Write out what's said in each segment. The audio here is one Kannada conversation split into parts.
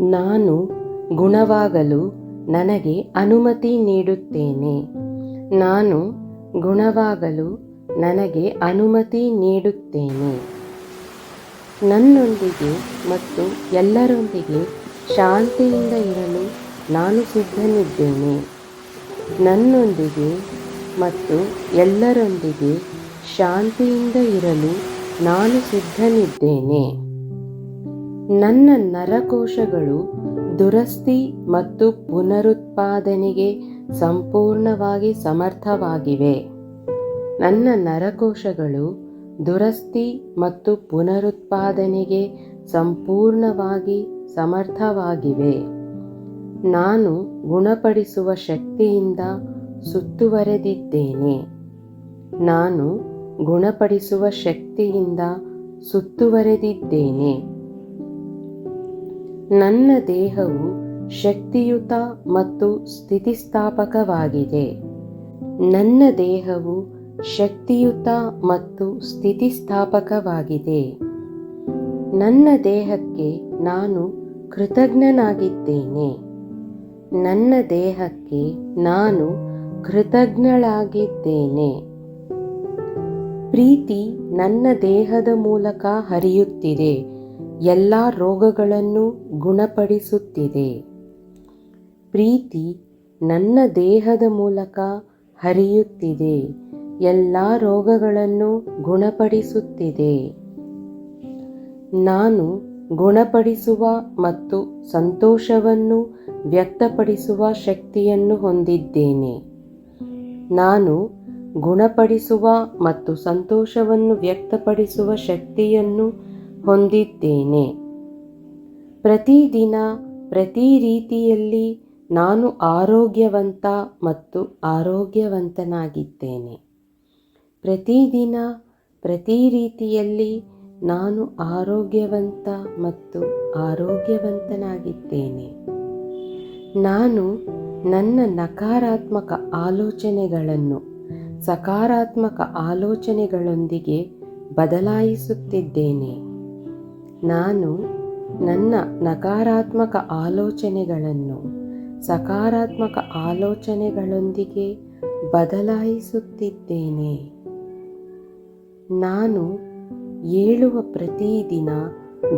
ನಾನು ಗುಣವಾಗಲು ನನಗೆ ಅನುಮತಿ ನೀಡುತ್ತೇನೆ. ನಾನು ಗುಣವಾಗಲು ನನಗೆ ಅನುಮತಿ ನೀಡುತ್ತೇನೆ. ನನ್ನೊಂದಿಗೆ ಮತ್ತು ಎಲ್ಲರೊಂದಿಗೆ ಶಾಂತಿಯಿಂದ ಇರಲು ನಾನು ಸಿದ್ಧನಿದ್ದೇನೆ. ನನ್ನೊಂದಿಗೆ ಮತ್ತು ಎಲ್ಲರೊಂದಿಗೆ ಶಾಂತಿಯಿಂದ ಇರಲು ನಾನು ಸಿದ್ಧನಿದ್ದೇನೆ. ನನ್ನ ನರಕೋಶಗಳು ದುರಸ್ತಿ ಮತ್ತು ಪುನರುತ್ಪಾದನೆಗೆ ಸಂಪೂರ್ಣವಾಗಿ ಸಮರ್ಥವಾಗಿವೆ. ನನ್ನ ನರಕೋಶಗಳು ದುರಸ್ತಿ ಮತ್ತು ಪುನರುತ್ಪಾದನೆಗೆ ಸಂಪೂರ್ಣವಾಗಿ ಸಮರ್ಥವಾಗಿವೆ. ನಾನು ಗುಣಪಡಿಸುವ ಶಕ್ತಿಯಿಂದ ಸುತ್ತುವರೆದಿದ್ದೇನೆ. ನಾನು ಗುಣಪಡಿಸುವ ಶಕ್ತಿಯಿಂದ ಸುತ್ತುವರೆದಿದ್ದೇನೆ. ನನ್ನ ದೇಹವು ಶಕ್ತಿಯುತ ಮತ್ತು ಸ್ಥಿತಿಸ್ಥಾಪಕವಾಗಿದೆ. ನನ್ನ ದೇಹವು ಶಕ್ತಿಯುತ ಮತ್ತು ಸ್ಥಿತಿಸ್ಥಾಪಕವಾಗಿದೆ. ನನ್ನ ದೇಹಕ್ಕೆ ನಾನು ಕೃತಜ್ಞನಾಗಿದ್ದೇನೆ. ನನ್ನ ದೇಹಕ್ಕೆ ನಾನು ಕೃತಜ್ಞಳಾಗಿದ್ದೇನೆ. ಪ್ರೀತಿ ನನ್ನ ದೇಹದ ಮೂಲಕ ಹರಿಯುತ್ತಿದೆ. ಎಲ್ಲ ರೋಗಗಳನ್ನು ಗುಣಪಡಿಸುತ್ತಿದೆ. ಪ್ರೀತಿ ನನ್ನ ದೇಹದ ಮೂಲಕ ಹರಿಯುತ್ತಿದೆ. ಎಲ್ಲ ರೋಗಗಳನ್ನು ಗುಣಪಡಿಸುತ್ತಿದೆ. ನಾನು ಗುಣಪಡಿಸುವ ಮತ್ತು ಸಂತೋಷವನ್ನು ವ್ಯಕ್ತಪಡಿಸುವ ಶಕ್ತಿಯನ್ನು ಹೊಂದಿದ್ದೇನೆ. ನಾನು ಗುಣಪಡಿಸುವ ಮತ್ತು ಸಂತೋಷವನ್ನು ವ್ಯಕ್ತಪಡಿಸುವ ಶಕ್ತಿಯನ್ನು ಹೊಂದಿದ್ದೇನೆ. ಪ್ರತಿದಿನ ಪ್ರತಿ ರೀತಿಯಲ್ಲಿ ನಾನು ಆರೋಗ್ಯವಂತ ಮತ್ತು ಆರೋಗ್ಯವಂತನಾಗಿದ್ದೇನೆ. ಪ್ರತಿದಿನ ಪ್ರತಿ ರೀತಿಯಲ್ಲಿ ನಾನು ಆರೋಗ್ಯವಂತ ಮತ್ತು ಆರೋಗ್ಯವಂತನಾಗಿದ್ದೇನೆ. ನಾನು ನನ್ನ ನಕಾರಾತ್ಮಕ ಆಲೋಚನೆಗಳನ್ನು, ಸಕಾರಾತ್ಮಕ ಆಲೋಚನೆಗಳೊಂದಿಗೆ ಬದಲಾಯಿಸುತ್ತಿದ್ದೇನೆ. ನಾನು ನನ್ನ ನಕಾರಾತ್ಮಕ ಆಲೋಚನೆಗಳನ್ನು, ಸಕಾರಾತ್ಮಕ ಆಲೋಚನೆಗಳೊಂದಿಗೆ ಬದಲಾಯಿಸುತ್ತಿದ್ದೇನೆ. ನಾನು ಏಳುವ ಪ್ರತಿದಿನ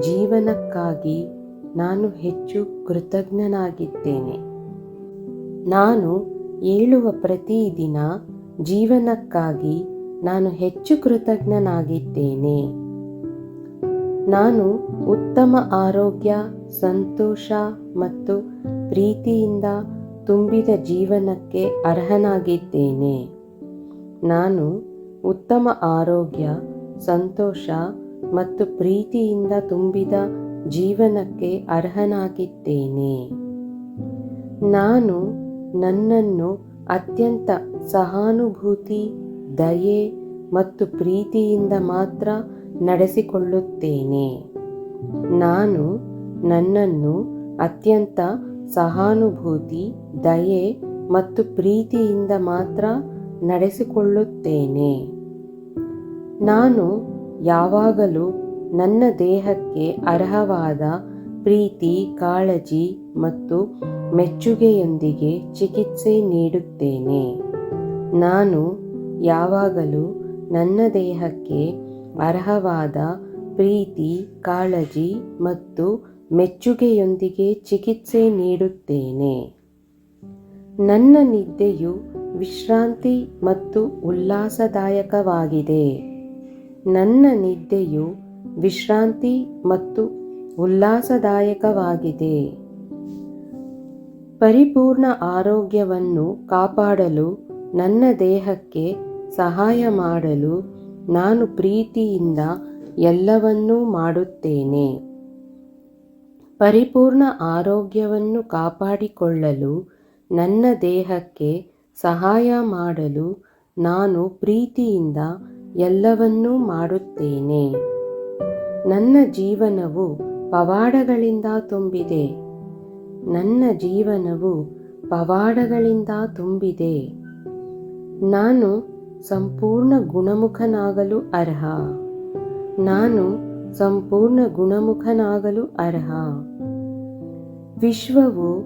ಜೀವನಕ್ಕಾಗಿ ನಾನು ಹೆಚ್ಚು ಕೃತಜ್ಞನಾಗಿದ್ದೇನೆ. ನಾನು ಏಳುವ ಪ್ರತಿದಿನ ಜೀವನಕ್ಕಾಗಿ ನಾನು ಹೆಚ್ಚು ಕೃತಜ್ಞನಾಗಿದ್ದೇನೆ. ನಾನು ಉತ್ತಮ ಆರೋಗ್ಯ, ಸಂತೋಷ ಮತ್ತು ಪ್ರೀತಿಯಿಂದ ತುಂಬಿದ ಜೀವನಕ್ಕೆ ಅರ್ಹನಾಗಿದ್ದೇನೆ. ನಾನು ಉತ್ತಮ ಆರೋಗ್ಯ, ಸಂತೋಷ ಮತ್ತು ಪ್ರೀತಿಯಿಂದ ತುಂಬಿದ ಜೀವನಕ್ಕೆ ಅರ್ಹನಾಗಿದ್ದೇನೆ. ನಾನು ನನ್ನನ್ನು ಅತ್ಯಂತ ಸಹಾನುಭೂತಿ, ದಯೆ ಮತ್ತು ಪ್ರೀತಿಯಿಂದ ಮಾತ್ರ ನಡೆಸಿಕೊಳ್ಳುತ್ತೇನೆ. ನಾನು ನನ್ನನ್ನು ಅತ್ಯಂತ ಸಹಾನುಭೂತಿ, ದಯೆ ಮತ್ತು ಪ್ರೀತಿಯಿಂದ ಮಾತ್ರ ನಡೆಸಿಕೊಳ್ಳುತ್ತೇನೆ. ನಾನು ಯಾವಾಗಲೂ ನನ್ನ ದೇಹಕ್ಕೆ ಅರ್ಹವಾದ ಪ್ರೀತಿ, ಕಾಳಜಿ ಮತ್ತು ಮೆಚ್ಚುಗೆಯೊಂದಿಗೆ ಚಿಕಿತ್ಸೆ ನೀಡುತ್ತೇನೆ. ನಾನು ಯಾವಾಗಲೂ ನನ್ನ ದೇಹಕ್ಕೆ ಅರ್ಹವಾದ ಪ್ರೀತಿ, ಕಾಳಜಿ ಮತ್ತು ಮೆಚ್ಚುಗೆಯೊಂದಿಗೆ ಚಿಕಿತ್ಸೆ ನೀಡುತ್ತೇನೆ. ನನ್ನ ನಿದ್ದೆಯು ವಿಶ್ರಾಂತಿ ಮತ್ತು ಉಲ್ಲಾಸದಾಯಕವಾಗಿದೆ. ನನ್ನ ನಿದ್ದೆಯು ವಿಶ್ರಾಂತಿ ಮತ್ತು ಉಲ್ಲಾಸದಾಯಕವಾಗಿದೆ. ಪರಿಪೂರ್ಣ ಆರೋಗ್ಯವನ್ನು ಕಾಪಾಡಲು, ನನ್ನ ದೇಹಕ್ಕೆ ಸಹಾಯ ಮಾಡಲು ನಾನು ಪ್ರೀತಿಯಿಂದ ಎಲ್ಲವನ್ನೂ ಮಾಡುತ್ತೇನೆ. ಪರಿಪೂರ್ಣ ಆರೋಗ್ಯವನ್ನು ಕಾಪಾಡಿಕೊಳ್ಳಲು, ನನ್ನ ದೇಹಕ್ಕೆ ಸಹಾಯ ಮಾಡಲು ನಾನು ಪ್ರೀತಿಯಿಂದ ಎಲ್ಲವನ್ನೂ ಮಾಡುತ್ತೇನೆ. ನನ್ನ ಜೀವನವು ಪವಾಡಗಳಿಂದ ತುಂಬಿದೆ. ನನ್ನ ಜೀವನವು ಪವಾಡಗಳಿಂದ ತುಂಬಿದೆ. ನಾನು ಸಂಪೂರ್ಣ ಗುಣಮುಖನಾಗಲು ಅರ್ಹ. ನಾನು ಸಂಪೂರ್ಣ ಗುಣಮುಖನಾಗಲು ಅರ್ಹ. ವಿಶ್ವವು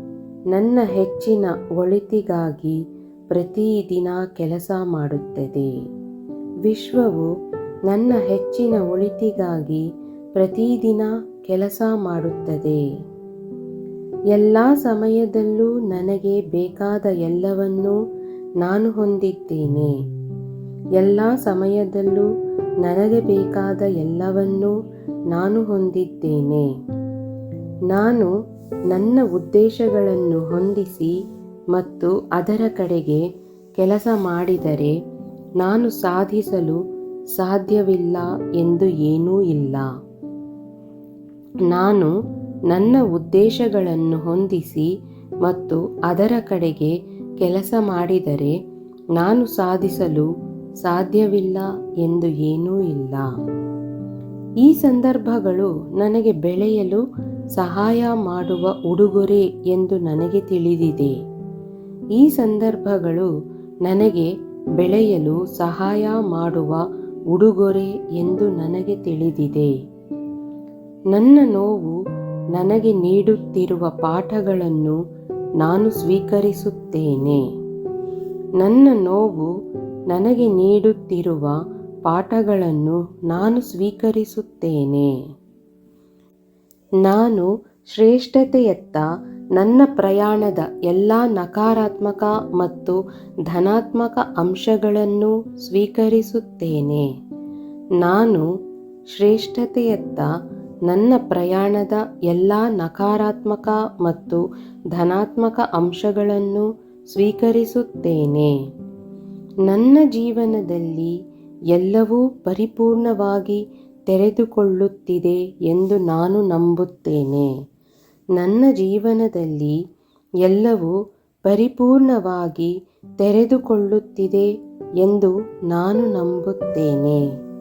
ನನ್ನ ಹೆಚ್ಚಿನ ಒಳಿತಿಗಾಗಿ ಪ್ರತಿದಿನ ಕೆಲಸ ಮಾಡುತ್ತದೆ. ವಿಶ್ವವು ನನ್ನ ಹೆಚ್ಚಿನ ಒಳಿತಿಗಾಗಿ ಪ್ರತಿದಿನ ಕೆಲಸ ಮಾಡುತ್ತದೆ. ಎಲ್ಲ ಸಮಯದಲ್ಲೂ ನನಗೆ ಬೇಕಾದ ಎಲ್ಲವನ್ನೂ ನಾನು ಹೊಂದಿದ್ದೇನೆ. ಎಲ್ಲ ಸಮಯದಲ್ಲೂ ನನಗೆ ಬೇಕಾದ ಎಲ್ಲವನ್ನೂ ನಾನು ಹೊಂದಿದ್ದೇನೆ. ನಾನು ನನ್ನ ಉದ್ದೇಶಗಳನ್ನು ಹೊಂದಿಸಿ ಮತ್ತು ಅದರ ಕಡೆಗೆ ಕೆಲಸ ಮಾಡಿದರೆ ನಾನು ಸಾಧಿಸಲು ಸಾಧ್ಯವಿಲ್ಲ ಎಂದು ಏನೂ ಇಲ್ಲ. ನಾನು ನನ್ನ ಉದ್ದೇಶಗಳನ್ನು ಹೊಂದಿಸಿ ಮತ್ತು ಅದರ ಕಡೆಗೆ ಕೆಲಸ ಮಾಡಿದರೆ ನಾನು ಸಾಧಿಸಲು ಸಾಧ್ಯವಿಲ್ಲ ಎಂದು ಏನೂ ಇಲ್ಲ. ಈ ಸಂದರ್ಭಗಳು ನನಗೆ ಬೆಳೆಯಲು ಸಹಾಯ ಮಾಡುವ ಉಡುಗೊರೆ ಎಂದು ನನಗೆ ತಿಳಿದಿದೆ. ಈ ಸಂದರ್ಭಗಳು ನನಗೆ ಬೆಳೆಯಲು ಸಹಾಯ ಮಾಡುವ ಉಡುಗೊರೆ ಎಂದು ನನಗೆ ತಿಳಿದಿದೆ. ನನ್ನ ನೋವು ನನಗೆ ನೀಡುತ್ತಿರುವ ಪಾಠಗಳನ್ನು ನಾನು ಸ್ವೀಕರಿಸುತ್ತೇನೆ. ನನ್ನ ನೋವು ನನಗೆ ನೀಡುತ್ತಿರುವ ಪಾಠಗಳನ್ನು ನಾನು ಸ್ವೀಕರಿಸುತ್ತೇನೆ. ನಾನು ಶ್ರೇಷ್ಠತೆಯತ್ತ ನನ್ನ ಪ್ರಯಾಣದ ಎಲ್ಲ ನಕಾರಾತ್ಮಕ ಮತ್ತು ಧನಾತ್ಮಕ ಅಂಶಗಳನ್ನು ಸ್ವೀಕರಿಸುತ್ತೇನೆ. ನಾನು ಶ್ರೇಷ್ಠತೆಯತ್ತ ನನ್ನ ಪ್ರಯಾಣದ ಎಲ್ಲ ನಕಾರಾತ್ಮಕ ಮತ್ತು ಧನಾತ್ಮಕ ಅಂಶಗಳನ್ನು ಸ್ವೀಕರಿಸುತ್ತೇನೆ. ನನ್ನ ಜೀವನದಲ್ಲಿ ಎಲ್ಲವೂ ಪರಿಪೂರ್ಣವಾಗಿ ತೆರೆದುಕೊಳ್ಳುತ್ತಿದೆ ಎಂದು ನಾನು ನಂಬುತ್ತೇನೆ. ನನ್ನ ಜೀವನದಲ್ಲಿ ಎಲ್ಲವೂ ಪರಿಪೂರ್ಣವಾಗಿ ತೆರೆದುಕೊಳ್ಳುತ್ತಿದೆ ಎಂದು ನಾನು ನಂಬುತ್ತೇನೆ.